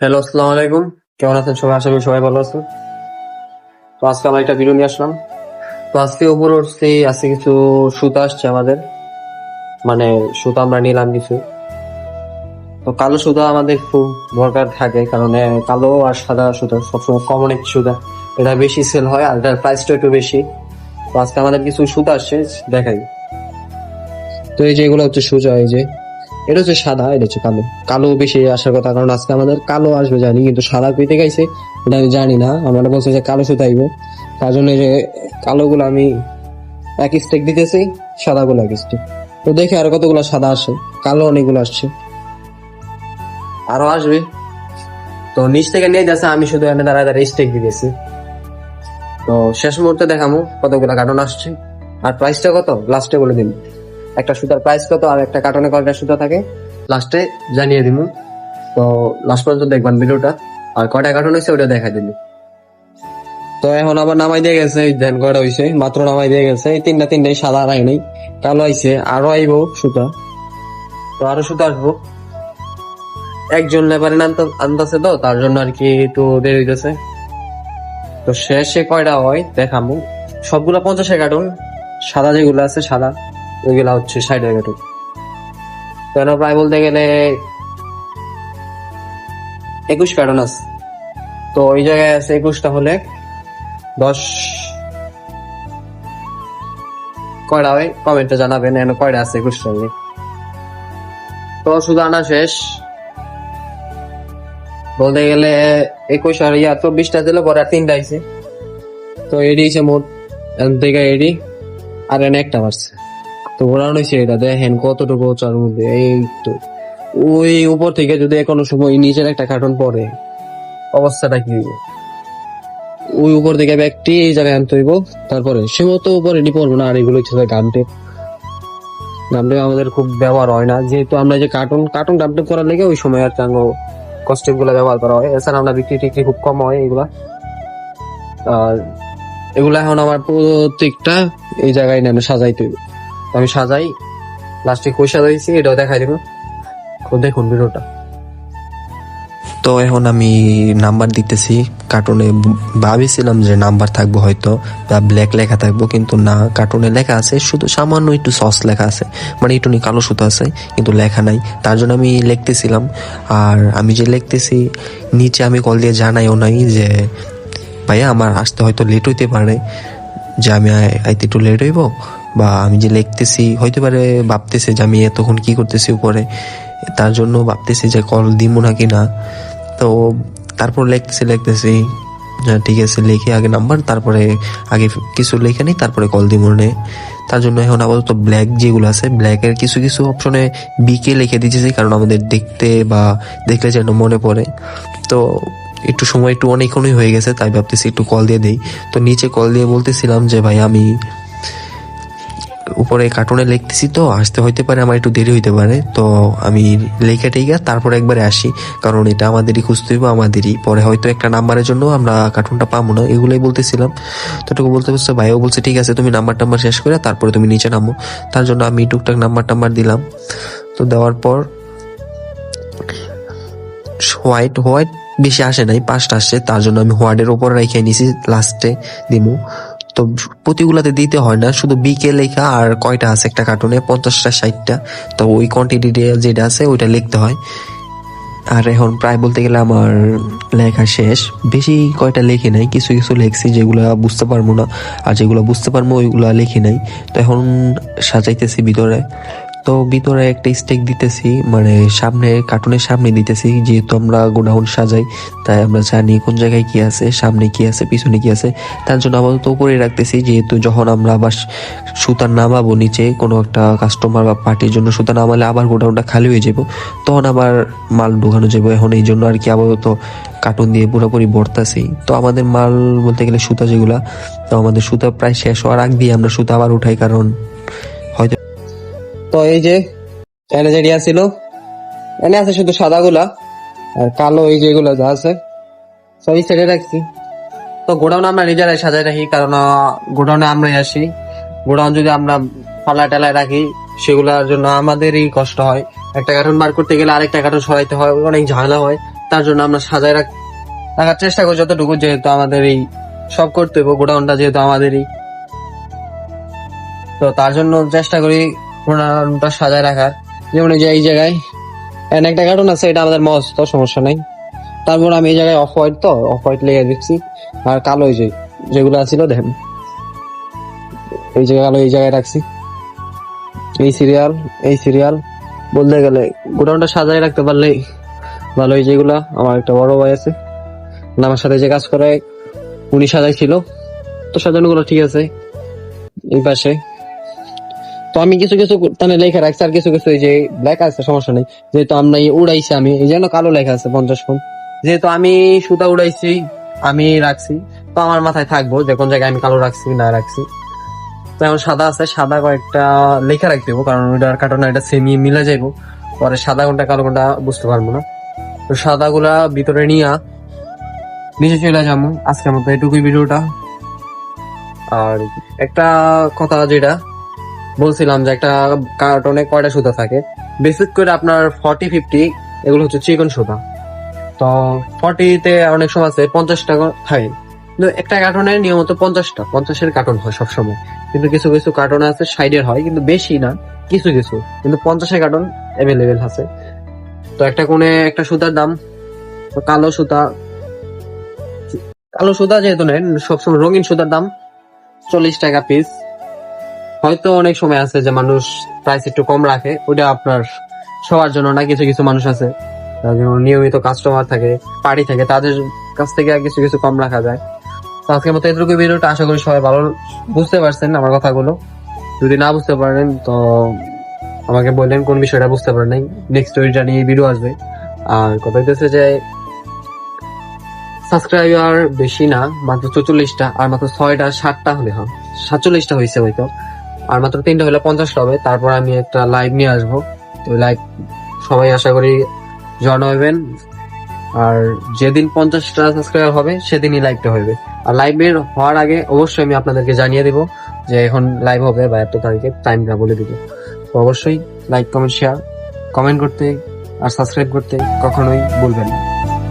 Hello আসসালামু আলাইকুম কেমন আছেন সবাই? আশা করি সবাই ভালো আছেন। তো আজকে আমরা একটা ভিডিও নিয়ে আসলাম। তো আজকে উপর উঠছি, আজকে কিছু সুতা আসছে আমাদের। মানে সুতা আমরা নিলাম কিছু। তো কালো সুতা আমাদের খুব দরকার থাকে, কারণ কালো আর সাদা সুতা সবসময় কমন একটি সুতা। এটা বেশি সেল হয় আর এটার প্রাইসটা একটু বেশি। তো আজকে আমাদের কিছু সুতা আসছে, দেখাই। তো এই যে এগুলো হচ্ছে সুতা, এই যে। এটা হচ্ছে সাদা, এটা হচ্ছে কালো। কালো বেশি আসার কথা, কারণ আজকে আমাদের কালো আসবে, জানি, কিন্তু সাদা পেতে গাইছে, এটা আমি জানি না। আমরা বলছে যে কালো সুতা আইব। তার জন্য যে কালো গুলো আমি এক স্টেক দিতেছি সাদা গুলো এক স্টেক তো দেখি আর কতগুলো সাদা আসে। কালো অনেকগুলো আসছে। আরও আসবে। তো নিচ থেকে নিয়ে যাচ্ছে, আমি শুধু এনে দাঁড়ায় দাঁড়ায় স্টেক দিতেছি। তো শেষ মুহূর্তে দেখামো কতগুলো কার্টন আসছে। আর প্রাইসটা কত? লাস্টে বলে দিন। একটা সুতার প্রাইস কত আর একটা কার্টনে কয়টা সুতা থাকে? লাস্টে জানিয়ে দিব তো লাস্ট পর্যন্ত দেখবেন ভিডিওটা আর কয়টা কার্টন হয়েছে ওটা দেখা দিবি তো এখন আবার নামাই দিয়ে গেছে ধ্যান কয়টা হয়েছে মাত্র নামাই দিয়ে গেছে। এই তিনটা তিনটাই সাদা আর নাই। কালো আইছে আরও আইব সুতা। তো আরও সুতা আসব। একজন লেবারে আনতেছে তো তার জন্য আর কি একটু দেরি হইতেছে। তো শেষে কয়টা হয় দেখামু। সবগুলা পঞ্চাশের কার্টুন সাদা যেগুলো আছে সাদা। ওইগুলা হচ্ছে ষাটের কার্টুন কেন প্রায় বলতে গেলে একুশ কার্টুন আছে। তো ওই জায়গায় আছে একুশটা হলে দশ কয়টা হয়? কমেন্টে জানাবেন, এখানে কয়টা আছে একুশটা হলে তো শুধু আনা শেষ। বলতে গেলে একুশ আর ইয়া চব্বিশটা দিলে পরে আর তিনটা আইছে। তো এডি হচ্ছে মোট থেকে এডি, আর এনে একটা মারছে তো ঘোরানো হয়েছে এটা দেখেন কতটুকু চার মধ্যে। এই তো, ওই উপর থেকে যদি কোনো সময় নিচের একটা কার্টুন পড়ে, অবস্থাটা কি? ওই উপর থেকে ব্যাগটি এই জায়গায় আনতে হইব, তারপরে সে মতো উপরে এটি পড়ব না, আর এগুলো হচ্ছে গামটেপ গামটেপ আমাদের খুব ব্যবহার হয় না, যেহেতু আমরা যে কার্টুন কার্টুন গামটেপ করার লেগে ওই সময় আর চাঙ্গো কস্টিউমগুলো ব্যবহার করা হয়। এছাড়া আমরা বিক্রি টিক্রি খুব কম হয় এগুলা। আর এগুলা এখন আমার প্রত্যেকটা এই জায়গায় নামে সাজাইতে হইব। আমি সাজাই লাস্টে কই সাজাইছি এটাও দেখাই দিব। দেখুন ভিডিওটা। তো এখন আমি নাম্বার দিতেছি কার্টুনে ভাবেছিলাম যে নাম্বার থাকব হয়তো, বা ব্ল্যাক লেখা থাকব, কিন্তু না কার্টুনে লেখা আছে, শুধু সামান্য একটু সস লেখা আছে। মানে একটু কালো সুতো আছে, কিন্তু লেখা নাই। তার জন্য আমি লিখতেছিলাম, আর আমি যে লিখতেছি, নিচে আমি কল দিয়ে জানাইও নাই যে, ভাইয়া, আমার আসতে হয়তো লেট হইতে পারে, যে আমি আই- আইতে একটু লেট হইব? বা আমি যে লিখতেছি হইতে পারে ভাবতেছে যে আমি এতক্ষণ কি করতেছি উপরে তার জন্য ভাবতেছি যে কল দিব নাকি না। তো তারপর লিখতেছি লিখতেছি হ্যাঁ, ঠিক আছে লিখে আগে নাম্বার তারপরে আগে কিছু লিখে নিই তারপরে কল দিব নে। তার জন্য এখন আপাতত ব্ল্যাক যেগুলো আছে ব্ল্যাকের কিছু কিছু অপশনে বিকে লিখে দিতেছি কারণ আমাদের দেখতে বা দেখলে যেন মনে পড়ে। তো একটু সময় একটু অনেকক্ষণই হয়ে গেছে তাই ভাবতেছি একটু কল দিয়ে দিই। তো নিচে কল দিয়ে বলতেছিলাম যে ভাই আমি উপরে কার্টুনে লিখতেছি তো, আসতে হইতে পারে, আমার একটু দেরি হইতে পারে। তো আমি লেখা টেখা তারপর একবারে আসি, কারণ এটা আমাদেরই খুঁজতে হইব, আমাদেরই। পরে হয়তো একটা নাম্বারের জন্য আমরা কার্টুনটা পাবো না, এগুলোই বলতেছিলাম। তো এটুকু বলতে বলতে ভাইও বলছে, ঠিক আছে, তুমি নাম্বার টাম্বার শেষ করে, তারপরে তুমি নিচে নামো। তার জন্য আমি টুকটাক নাম্বার টাম্বার দিলাম। তো দেওয়ার পর হোয়াইট হোয়াইট বেশি আসে নাই, পাঁচটা আসছে, তার জন্য আমি হোয়াইটের ওপর রেখে নিছি লাস্টে দিমু। তো প্রতিগুলাতে দিতে হয় না, শুধু বিকে লেখা আর কয়টা আছে একটা কার্টুনে পঞ্চাশটা, ষাটটা। তো ওই কোয়ান্টিটি যেটা আছে, ওইটা লিখতে হয়। আর এখন প্রায় বলতে গেলে আমার লেখা শেষ। বেশি কয়টা লেখি নাই, কিছু কিছু লেখছি যেগুলো বুঝতে পারব না। আর যেগুলো বুঝতে পারব, ওইগুলো লেখি নাই। তো এখন সাজাইতেছি ভিতরে। তো ভিতরে একটা স্টেক দিতেছি মানে সামনে কার্টুনের সামনে দিতেছি, যেহেতু আমরা গোডাউন সাজাই, তাই আমরা জানি কোন জায়গায় কি আছে, সামনে কি আছে, পিছনে কি আছে। তার জন্য আপাতত করে রাখতেছি, যেহেতু যখন আমরা আবার সুতা নামাবো নিচে, কোনো একটা কাস্টমার বা পার্টির জন্য সুতা নামালে আবার গোডাউনটা খালি হয়ে যাব, তখন আবার মাল ঢুকানো যাবে। এখন এই জন্য আর কি আপাতত কার্টুন দিয়ে পুরোপুরি ভরতাছি। তো আমাদের মাল বলতে গেলে সুতা যেগুলা, তো আমাদের সুতা প্রায় শেষ হওয়ার আগ দিয়ে আমরা সুতা আবার উঠাই, কারণ তো এই যে এনে ছিল, এনে আছে শুধু সাদা গুলা আর কালো এই যেগুলো যা আছে, সবই ছেড়ে রাখছি। তো গোডাউন আমরা নিজেরাই সাজাই রাখি, কারণ গোডাউনে আমরাই আসি। গোডাউন যদি আমরা পালা টেলায় রাখি, সেগুলোর জন্য আমাদেরই কষ্ট হয়। একটা কার্টুন বার করতে গেলে আরেকটা কার্টুন সরাইতে হয়, অনেক ঝামেলা হয়। তার জন্য আমরা সাজায় রাখ রাখার চেষ্টা করি যতটুকু, যেহেতু আমাদের এই সব করতে হবে গোডাউনটা যেহেতু আমাদেরই। তো তার জন্য চেষ্টা করি গোডাউনটা সাজায় রাখার। যেমন এই যে এই জায়গায় এন একটা কার্টুন আছে, এটা আমাদের মস্ত সমস্যা নাই। তারপর আমি এই জায়গায় অফ হোয়াইট তো অফ হোয়াইট লেগে দেখছি আর কালো যে, যেগুলো ছিল, দেখেন। এই জায়গায় কালো এই জায়গায় রাখছি। এই সিরিয়াল এই সিরিয়াল বলতে গেলে গোডাউনটা সাজায় রাখতে পারলে ভালো। এই যেগুলা, আমার একটা বড় ভাই আছে। আমার সাথে যে কাজ করে, উনি সাজাই ছিল তো সাজানো গুলো ঠিক আছে। এই পাশে তো আমি কিছু কিছু তানে লেখা রাখছি, আর কিছু কিছু এই যে লেখা আছে, সমস্যা নেই। যেহেতু আমরা উড়াইছি আমি, এই জন্য কালো লেখা আছে, পঞ্চাশ ফোন যেহেতু আমি সুতা উড়াইছি, আমি রাখছি, তো আমার মাথায় থাকব যে কোন জায়গায় আমি কালো রাখছি না রাখছি। তো এখন সাদা আছে, সাদা কয়েকটা লেখা রাখতে দেবো কারণ ওইটার কারণে এটা সেমি মিলে যাইবো। পরে সাদা কোনটা, কালো কোনটা বুঝতে পারব না। তো সাদা গুলা ভিতরে নিয়ে, নিচে চলে যাব। আজকের মতো এটুকুই ভিডিওটা। আর একটা কথা যেটা বলছিলাম যে একটা কার্টনে কয়টা সুতা থাকে? বেসিক করে আপনার ফর্টি ফিফটি এগুলো হচ্ছে চিকন সুতা। তো ফর্টিতে অনেক সময় আছে পঞ্চাশ টাকা থাকে কিন্তু একটা কার্টনে নিয়মিত পঞ্চাশটা, পঞ্চাশের কার্টন হয় সবসময়। কিন্তু কিছু কিছু কার্টন আছে সাইডের হয়, কিন্তু বেশি না, কিছু কিছু। কিন্তু পঞ্চাশের কার্টন অ্যাভেলেবেল আছে। তো একটা কোণে একটা সুতার দাম কালো সুতা কালো সুতা যেহেতু নেন, সবসময় রঙিন সুতার দাম চল্লিশ টাকা পিস হয়তো অনেক সময় আছে যে মানুষ প্রাইস একটু কম রাখে ওটা আপনার সবার জন্য না, কিছু কিছু মানুষ আছে যেমন নিয়মিত কাস্টমার থাকে পার্টি থাকে, তাদের কাছ থেকে কিছু কিছু কম রাখা যায়। তো আজকের মতো এতটুকু ভিডিওটা, আশা করি সবাই ভালো বুঝতে পারছেন আমার কথাগুলো। যদি না বুঝতে পারেন, তো আমাকে বললেন কোন বিষয়টা বুঝতে পারেন নাই নেক্সট ওইটা নিয়ে ভিডিও আসবে। আর কথা হইতেছে যে সাবস্ক্রাইবার বেশি না, মাত্র চৌচল্লিশটা, আর মাত্র ছয়টা, সাতটা হলে হয়। সাতচল্লিশটা হয়েছে হয়তো। আর মাত্র তিনটা হলে পঞ্চাশটা হবে তারপর আমি একটা লাইভ নিয়ে আসব। তো লাইভ সবাই আশা করি জয়েন হবেন আর যেদিন পঞ্চাশটা সাবস্ক্রাইবার হবে, সেদিনই লাইভটা হবে আর লাইভের হওয়ার আগে অবশ্যই আমি আপনাদেরকে জানিয়ে দেবো যে এখন লাইভ হবে বা এত তারিখে টাইমটা বলে দিব। তো অবশ্যই লাইক কমেন্ট শেয়ার কমেন্ট করতে আর সাবস্ক্রাইব করতে কখনোই বলবেন না।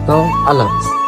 তো আল্লাহ হাফিজ।